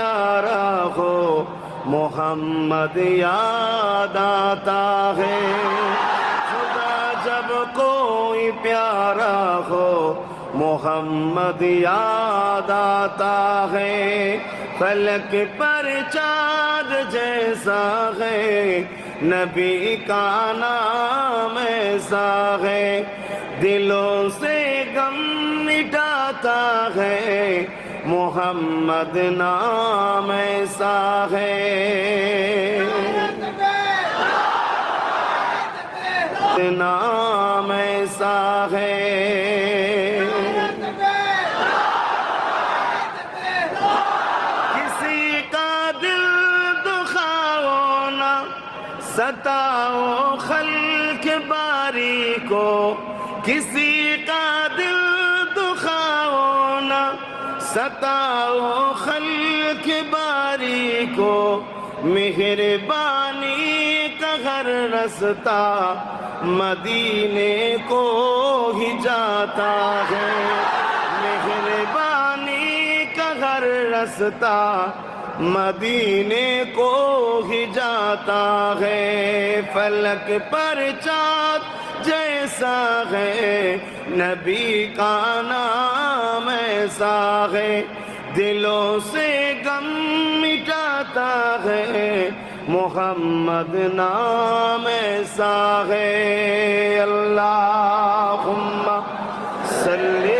پیارا ہو، محمد یاد آتا ہے۔ خدا جب کوئی پیارا ہو، محمد یاد آتا ہے۔ فلک پر چاد جیسا ہے، نبی کا نام ایسا ہے۔ دلوں سے غم مٹاتا ہے मोहम्मद नाम ऐसा है नाम ऐसा है किसी का दिल दुखाओ ना सताओ खल्क बारी को किसी का दिल दुखाओ ना ستاؤ خلق باری کو، مہربانی کا ہر رستا مدینے کو ہی جاتا ہے۔ مہربانی کا ہر رستہ مدینے کو ہی جاتا ہے، فلک پر چاک جیسا ہے۔ نبی کا نام ایسا ہے، دلوں سے غم مٹاتا ہے۔ محمد نام ایسا ہے۔ اللہ صلی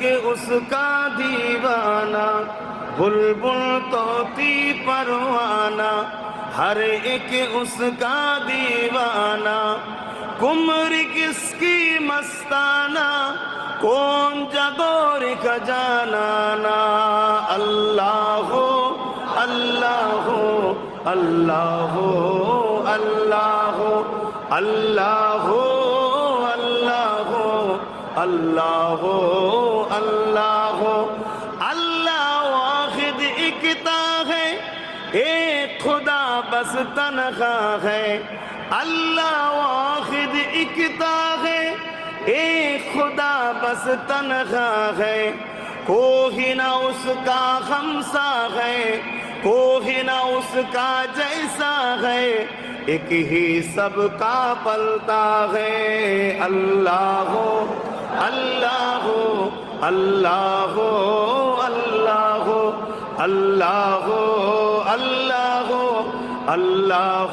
کہ اس کا دیوانہ، بلبل توتی پروانہ، ہر ایک اس کا دیوانہ۔ کمر کس کی مستانہ، کون جگور خجانانا اللہ ہو اللہ ہو اللہ ہو اللہ ہو اللہ ہو আল্লাহ আল্লাহ আল্লাহ واحد اکتا ہے ایک خدا بس تنخا ہے اللہ واحد اکتا ہے ایک خدا بس تنخا ہے کوئی نہ اس کا خمسا ہے کوئی نہ اس کا جیسا ہے ایک ہی سب کا پلتا ہے اللہ ہو আল্লাহ আল্লাহ আল্লাহ আল্লাহ আল্লাহ আল্লাহ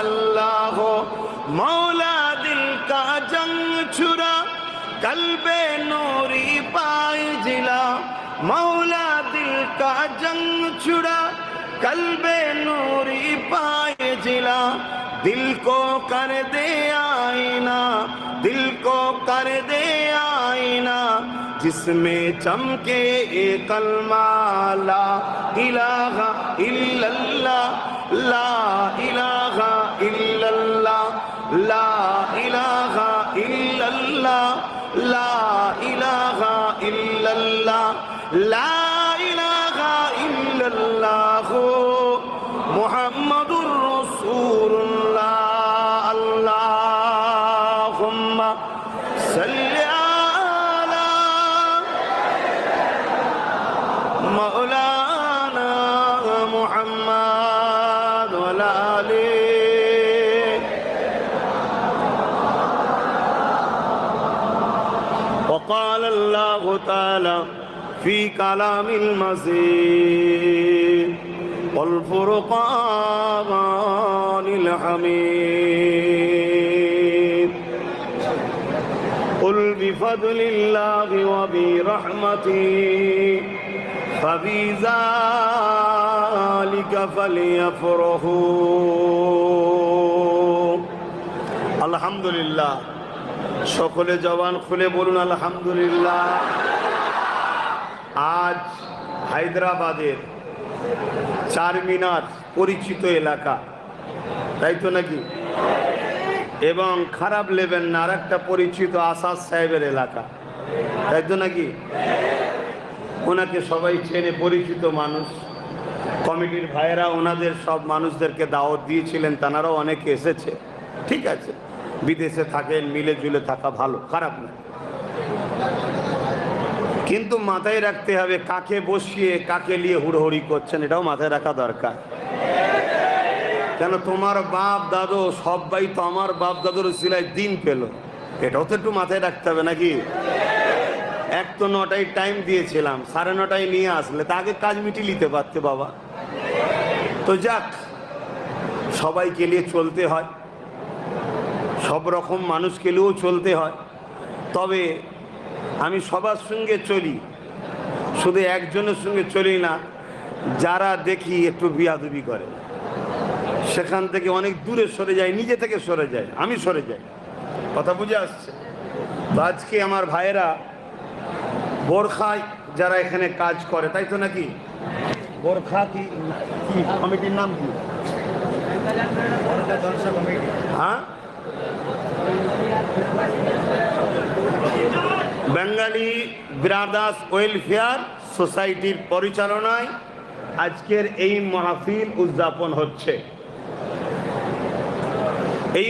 আল্লাহ। মৌলা দিল কা জং ছুরা কলবে নোরি পায় জিলা। মৌলা দিল কা জং ছুরা কলবে নোরি পায় জিলা। দিল কো কর দে আয়না दिल को कर दे आईना जिसमें चमके एक कलमाला इलाहा इल्लल्लाह ला इलाहा इल्लल्लाह ला इलाहा इल्लल्लाह لا إله إلا الله لا إله إلا الله مولانا محمد والآله وقال الله تعالى في كلام المزيد والفرقان الحميد. قل بفضل الله وبرحمته فبذلك فليفرحوا الحمد لله সকলে জবান খুলে বলুন আলহামদুলিল্লাহ আজ হায়দ্রাবাদের চারমিনার পরিচিত এলাকা তাই তো নাকি এবং খারাপ লেবেন না আর একটা পরিচিত আসাদ সাহেবের এলাকা তাই তো নাকি ওনাকে সবাই চেনে, পরিচিত মানুষ। কমিটির ভাইয়েরা ওনাদের সব মানুষদেরকে দাওয়াত দিয়েছিলেন তানারাও অনেকে এসেছে। ঠিক আছে, বিদেশে থাকেন, মিলে জুলে থাকা ভালো, খারাপ না। কিন্তু মাথায় রাখতে হবে কাকে বসিয়ে, কাকে নিয়ে হুড়োহুড়ি করছেন, এটাও মাথায় রাখা দরকার। কেন তোমার বাপ, দাদু, সবাই তো আমার বাপ, দাদুর সিলাই দিন পেল। এটাও তো একটু মাথায় রাখতে হবে নাকি? এক তো নটায় টাইম দিয়েছিলাম, সাড়ে নটায় নিয়ে আসলে, তা আগে কাজ মিটি নিতে পারতে বাবা। তো যাক, সবাইকে নিয়ে চলতে হয়। সব রকম মানুষকে নিয়েও চলতে হয়। তবে আমি সবার সঙ্গে চলি, শুধু একজনের সঙ্গে চলি না, যারা দেখি একটু বিয়াদুবি করে। সেখান থেকে অনেক দূরে সরে যায়, নিজে থেকে সরে যায়, আমি সরে যাই। কথা বুঝে আসছে? আজকে আমার ভাইয়েরা বোরখায় যারা এখানে কাজ করে, তাই তো নাকি? বোরখা কি কমিটির নাম কি? হ্যাঁ? বেঙ্গালি ব্রাদার্স ওয়েলফেয়ার সোসাইটির পরিচালনায় আজকের এই মাহফিল উদযাপন হচ্ছে। এই